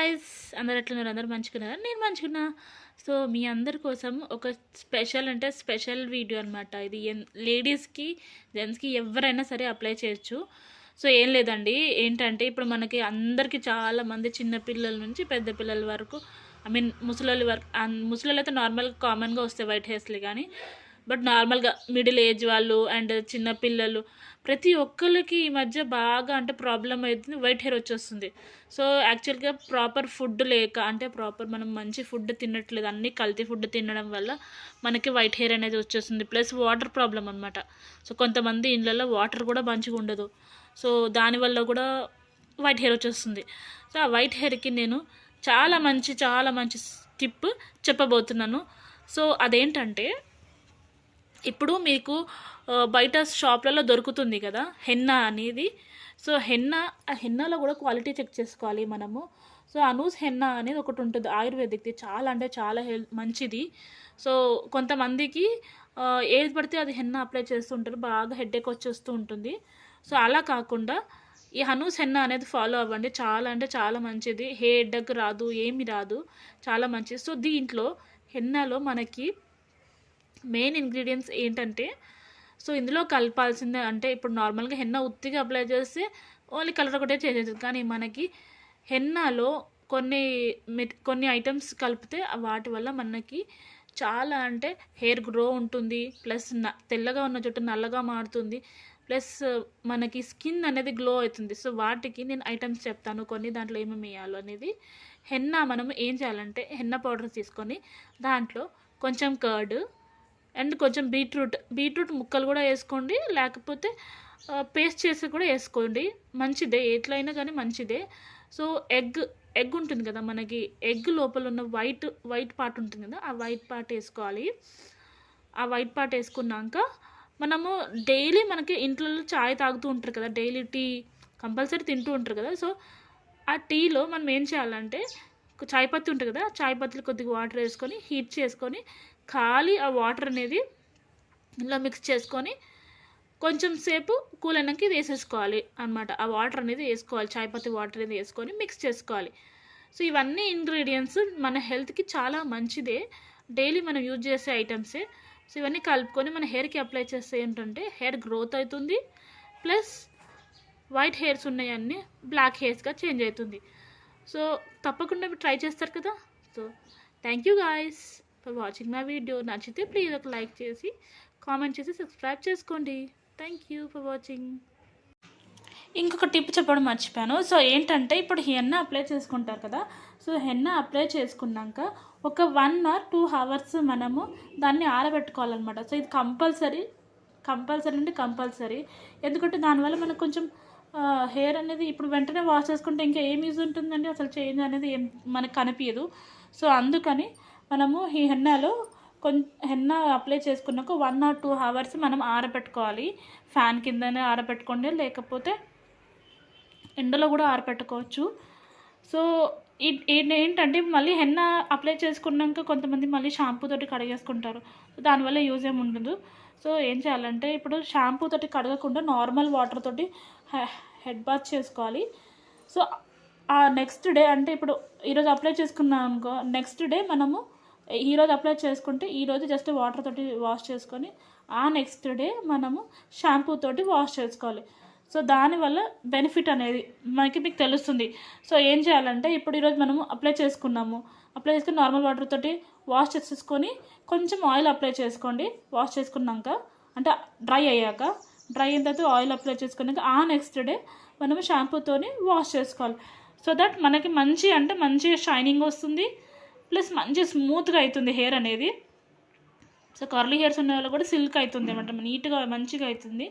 Guys అందరు ఎట్లున్నారు? అందరు మంచుకున్నారు నేను మంచుకున్నా సో మీ అందరి కోసం ఒక స్పెషల్ అంటే స్పెషల్ వీడియో అనమాట ఇది లేడీస్కి జెంట్స్కి ఎవరైనా సరే అప్లై చేయొచ్చు. సో ఏం లేదండి. ఏంటంటే ఇప్పుడు మనకి అందరికీ చాలా మంది చిన్న పిల్లల నుంచి పెద్ద పిల్లల వరకు ఐ మీన్ ముసలి వరకు ముసలి అయితే నార్మల్గా కామన్గా వస్తాయి వైట్ హెయిర్స్లు కానీ బట్ నార్మల్గా మిడిల్ ఏజ్ వాళ్ళు అండ్ చిన్నపిల్లలు ప్రతి ఒక్కరికి ఈ మధ్య బాగా అంటే ప్రాబ్లం అవుతుంది వైట్ హెయిర్ వచ్చేస్తుంది. సో యాక్చువల్గా ప్రాపర్ ఫుడ్ లేక అంటే ప్రాపర్ మనం మంచి ఫుడ్ తినట్లేదు అన్ని కల్తీ ఫుడ్ తినడం వల్ల మనకి వైట్ హెయిర్ అనేది వచ్చేస్తుంది ప్లస్ వాటర్ ప్రాబ్లం అనమాట సో కొంతమంది ఇళ్ళల్లో వాటర్ కూడా మంచిగా ఉండదు. సో దానివల్ల కూడా వైట్ హెయిర్ వచ్చేస్తుంది. సో ఆ వైట్ హెయిర్కి నేను చాలా మంచి చాలా మంచి టిప్ చెప్పబోతున్నాను. సో అదేంటంటే ఇప్పుడు మీకు బయట షాప్లలో దొరుకుతుంది కదా హెన్నా అనేది. సో హెన్నా ఆ హెన్నాలో కూడా క్వాలిటీ చెక్ చేసుకోవాలి మనము. సో అనూస్ హెన్నా అనేది ఒకటి ఉంటుంది ఆయుర్వేదిక్ది. చాలా అంటే చాలా హెల్ మంచిది. సో కొంతమందికి ఏది పడితే అది హెన్నా అప్లై చేస్తుంటారు బాగా హెడ్ఏక్ వచ్చేస్తూ ఉంటుంది. సో అలా కాకుండా ఈ హనూస్ హెన్నా అనేది ఫాలో అవ్వండి. చాలా అంటే చాలా మంచిది. హే రాదు ఏమి రాదు. చాలా మంచిది. సో దీంట్లో హెన్నాలో మనకి మెయిన్ ఇంగ్రీడియంట్స్ ఏంటంటే సో ఇందులో కలపాల్సిందే అంటే ఇప్పుడు నార్మల్గా హెన్న ఉత్తిగా అప్లై చేస్తే ఓన్లీ కలర్ ఒకటే చేసేది కానీ మనకి హెన్నాలో కొన్ని కొన్ని ఐటమ్స్ కలిపితే వాటి వల్ల మనకి చాలా అంటే హెయిర్ గ్రో ఉంటుంది. ప్లస్ న- తెల్లగా ఉన్న జుట్టు నల్లగా మారుతుంది. ప్లస్ మనకి స్కిన్ అనేది గ్లో అవుతుంది. సో వాటికి నేను ఐటమ్స్ చెప్తాను. కొన్ని దాంట్లో ఏమేమి వేయాలో అనేది. హెన్న మనం ఏం చేయాలంటే హెన్న పౌడర్ తీసుకొని దాంట్లో కొంచెం కర్డ్ అండ్ కొంచెం బీట్రూట్ బీట్రూట్ ముక్కలు కూడా వేసుకోండి. లేకపోతే పేస్ట్ చేసి కూడా వేసుకోండి. మంచిదే ఎట్లయినా కానీ మంచిదే. సో ఎగ్ ఎగ్ ఉంటుంది కదా మనకి ఎగ్ లోపల ఉన్న వైట్ వైట్ పార్ట్ ఉంటుంది కదా ఆ వైట్ పార్ట్ వేసుకోవాలి. ఆ వైట్ పార్ట్ వేసుకున్నాక మనము డైలీ మనకి ఇంట్లో చాయ్ తాగుతూ ఉంటారు కదా డైలీ టీ కంపల్సరీ తింటూ ఉంటారు కదా. సో ఆ టీలో మనం ఏం చేయాలంటే చాయ్ పత్తి ఉంటుంది కదా చాయ్ పత్తిలో కొద్దిగా వాటర్ వేసుకొని హీట్ చేసుకొని ఖాళీ ఆ వాటర్ అనేది ఇలా మిక్స్ చేసుకొని కొంచెం సేపు కూల్ అయినాక ఇది వేసేసుకోవాలి అనమాట ఆ వాటర్ అనేది వేసుకోవాలి. చాయ్ పత్తి వాటర్ అనేది వేసుకొని మిక్స్ చేసుకోవాలి. సో ఇవన్నీ ఇంగ్రీడియంట్స్ మన హెల్త్కి చాలా మంచిదే. డైలీ మనం యూజ్ చేసే ఐటమ్సే సో ఇవన్నీ కలుపుకొని మన హెయిర్కి అప్లై చేస్తే ఏంటంటే హెయిర్ గ్రోత్ అవుతుంది. ప్లస్ వైట్ హెయిర్స్ ఉన్నాయన్నీ బ్లాక్ హెయిర్స్గా చేంజ్ అవుతుంది. సో తప్పకుండా మీరు ట్రై చేస్తారు కదా. So thank you guys for watching my video నచ్చితే ప్లీజ్ ఒక లైక్ చేసి కామెంట్ చేసి సబ్స్క్రైబ్ చేసుకోండి. థ్యాంక్ యూ ఫర్ వాచింగ్ ఇంకొక టిప్ చెప్పడం మర్చిపోయాను. సో ఏంటంటే ఇప్పుడు హెన్న అప్లై చేసుకుంటారు కదా. సో హెన్న అప్లై చేసుకున్నాక ఒక వన్ ఆర్ టూ అవర్స్ మనము దాన్ని ఆరబెట్టుకోవాలన్నమాట. సో ఇది కంపల్సరీ కంపల్సరీ అంటే కంపల్సరీ ఎందుకంటే దానివల్ల మనకు కొంచెం హెయిర్ అనేది ఇప్పుడు వెంటనే వాష్ చేసుకుంటే ఇంకా ఏం యూజ్ ఉంటుందండి? అసలు చేంజ్ అనేది ఏం మనకు కనిపించదు సో అందుకని మనము ఈ హెన్నాలో కొంచెం హెన్న అప్లై చేసుకున్నాక వన్ ఆర్ టూ అవర్స్ మనం ఆరబెట్టుకోవాలి. ఫ్యాన్ కిందనే ఆరబెట్టుకోండి లేకపోతే ఎండలో కూడా ఆరబెట్టుకోవచ్చు. సో ఈ- ఏంటంటే మళ్ళీ హెన్న అప్లై చేసుకున్నాక కొంతమంది మళ్ళీ షాంపూ తోటి కడిగేసుకుంటారు. దానివల్ల యూజ్ ఏమి ఉండదు. సో ఏం చేయాలంటే ఇప్పుడు షాంపూ తోటి కడగకుండా నార్మల్ వాటర్ తోటి హె- హెడ్ బాత్ చేసుకోవాలి. సో ఆ నెక్స్ట్ డే అంటే ఇప్పుడు ఈరోజు అప్లై చేసుకున్నాం అనుకో నెక్స్ట్ డే మనము ఈరోజు అప్లై చేసుకుంటే ఈరోజు జస్ట్ వాటర్ తోటి వాష్ చేసుకొని ఆ నెక్స్ట్ డే మనము షాంపూ తోటి వాష్ చేసుకోవాలి. సో దానివల్ల బెనిఫిట్ అనేది మనకి మీకు తెలుస్తుంది. సో ఏం చేయాలంటే ఇప్పుడు ఈరోజు మనము అప్లై చేసుకున్నాము. అప్లై చేసుకుని నార్మల్ వాటర్ తోటి వాష్ చేసేసుకొని కొంచెం ఆయిల్ అప్లై చేసుకోండి. వాష్ చేసుకున్నాక అంటే డ్రై అయ్యాక డ్రై అయిన తర్వాత ఆయిల్ అప్లై చేసుకున్నాక ఆ నెక్స్ట్ డే మనము షాంపూతోని వాష్ చేసుకోవాలి. సో దట్ మనకి మంచి అంటే మంచి షైనింగ్ వస్తుంది. ప్లస్ మంచి స్మూత్గా అవుతుంది హెయిర్ అనేది. సో కర్లీ హెయిర్స్ ఉన్న వాళ్ళు కూడా సిల్క్ అవుతుంది అనమాట నీట్గా మంచిగా అవుతుంది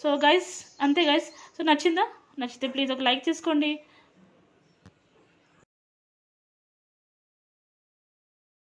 సో గైస్ అంతే గైస్. సో నచ్చిందా? నచ్చితే ప్లీజ్ ఒక లైక్ చేసుకోండి.